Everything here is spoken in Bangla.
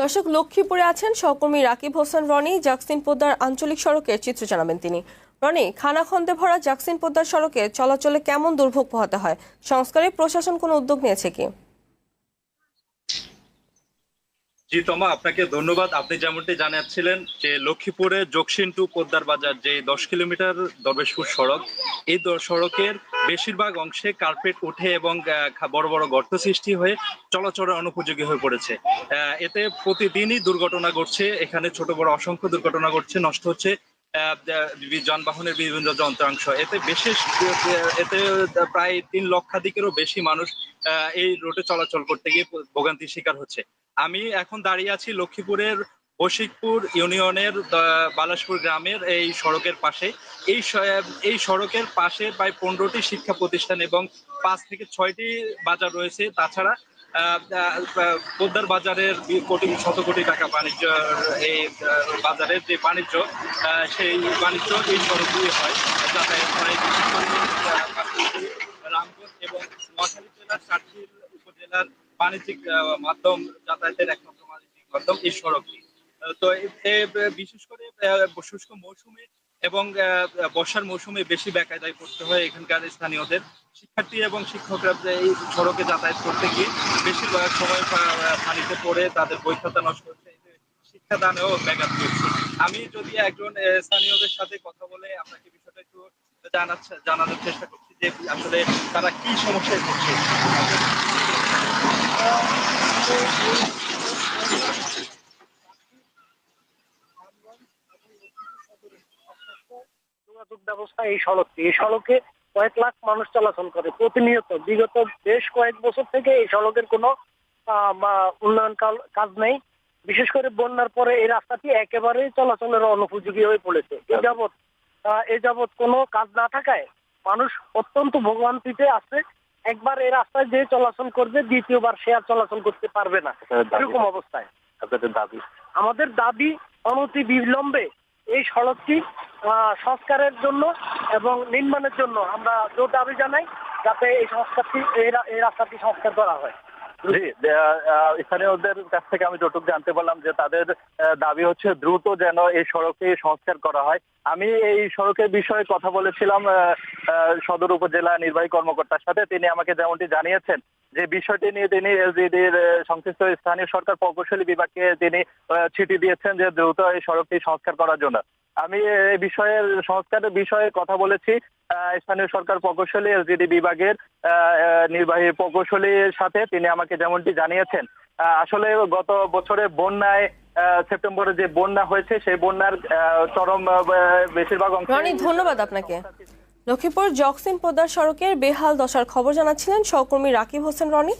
দর্শক, লক্ষ্মীপুরে আছেন সহকর্মী রাকিব হোসেন রনি, জাকসিন পোদ্দার আঞ্চলিক সড়কের চিত্র জানাবেন তিনি। রনি, খানাখন্দে ভরা জাকসিন পোদ্দার সড়কে চলাচলে কেমন দুর্ভোগ পোহাতে হয়? সংস্কারে প্রশাসন কোনো উদ্যোগ নিয়েছে কি? জি, তোমা, আপনাকে ধন্যবাদ। আপনি যেমনটি জানাচ্ছিলেন যে লক্ষ্মীপুরে জকসিন টু পোদ্দার বাজার যে দশ কিলোমিটার দরবেশপুর সড়ক, এই সড়কের বেশিরভাগ অংশে কার্পেট উঠে এবং বড় বড় গর্ত সৃষ্টি হয়ে চলাচলের অনুপযোগী হয়ে পড়েছে। এতে প্রতিদিনই দুর্ঘটনা ঘটছে। এখানে ছোট বড় অসংখ্য দুর্ঘটনা ঘটছে। নষ্ট হচ্ছে যানবাহনের বিভিন্ন যন্ত্রাংশ। এতে বিশেষ, এতে প্রায় তিন লক্ষাধিকেরও বেশি মানুষ এই রোডে চলাচল করতে গিয়ে ভোগান্তির শিকার হচ্ছে। আমি এখন দাঁড়িয়ে আছি লক্ষ্মীপুরের বশিকপুর ইউনিয়নের বালাসপুর গ্রামের এই সড়কের পাশে। এই এই সড়কের পাশে প্রায় পনেরোটি শিক্ষা প্রতিষ্ঠান এবং পাঁচ থেকে ছয়টি বাজার রয়েছে। তাছাড়া পোদ্দার বাজারের কোটি, শত কোটি টাকা বাণিজ্য, এই বাজারের যে বাণিজ্য সেই বাণিজ্য এই সড়ক দিয়ে হয়, যাতায়াত হয়। বাণিজ্যিক মাধ্যম যাতায়াতের একমাত্র বাণিজ্যিক মাধ্যম এই সড়কটি। তো বিশেষ করে শুষ্ক মৌসুমে এবং বর্ষার মৌসুমে বেশি বেকায়দায় পড়তে হয় এখানকার স্থানীয়দের। শিক্ষার্থী এবং শিক্ষকরা এই সড়কে যাতায়াত করতে গিয়ে বেশিরভাগ সময় পানিতে পড়ে তাদের বই খাতা নষ্ট হচ্ছে শিক্ষাদানেও ব্যাঘাত করছে আমি যদি একজন স্থানীয়দের সাথে কথা বলে আপনাকে বিষয়টা একটু জানাচ্ছে, জানানোর চেষ্টা করছি যে আসলে তারা কি সমস্যায় পড়ছে। ব্যবস্থা এই সড়কটি। এই সড়কে কয়েক লাখ মানুষ চলাচল করে প্রতিনিয়ত। বিগত বেশ কয়েক বছর থেকে এই সড়কের উন্নয়ন কাজ নেই। বিশেষ করে বন্যার পরে এই রাস্তাটি একেবারেই চলাচলের অনুপযোগী হয়ে পড়েছে। এ যাবৎ এ যাবৎ কোনো কাজ না থাকায় মানুষ অত্যন্ত ভোগান্তিতে আছে। একবার এই রাস্তায় যে চলাচল করবে দ্বিতীয়বার সে আর চলাচল করতে পারবে না। এরকম অবস্থায়। আপনাদের দাবি? আমাদের দাবি অনতি বিলম্বে এই সড়কটি আহ, সংস্কারের জন্য এবং নির্মাণের জন্য আমরা জোর দাবি জানাই যাতে এই সংস্কারটি এই রাস্তাটি সংস্কার করা হয়। জি আহ, স্থানীয়দের কাছ থেকে আমি যতটুকু জানতে পারলাম যে তাদের দাবি হচ্ছে দ্রুত যেন এই সড়কে সংস্কার করা হয়। আমি এই সড়কের বিষয়ে কথা বলেছিলাম সদর উপজেলা নির্বাহী কর্মকর্তার সাথে। তিনি আমাকে যেমনটি জানিয়েছেন যে বিষয়টি নিয়ে তিনি এলজিডির সংশ্লিষ্ট স্থানীয় সরকার প্রকৌশলী বিভাগকে তিনি চিঠি দিয়েছেন যে দ্রুত এই সড়কটি সংস্কার করার জন্য। আমি এই বিষয়ের সংস্কারের বিষয়ে কথা বলেছি। স্থানীয় সরকার প্রকৌশলী, এলজিডি বিভাগের নির্বাহী প্রকৌশলীর সাথে তিনি আমাকে যেমনটি জানিয়েছেন। আসলে গত বছরে বন্যায় সেপ্টেম্বরে যে বন্যা হয়েছে, সেই বন্যার চরম বেশিরভাগ অংশ ধন্যবাদ আপনাকে। লক্ষ্মীপুর জকসিন পোদ্দার সড়কের বেহাল দশার খবর জানাচ্ছিলেন সহকর্মী রাকিব হোসেন রনি।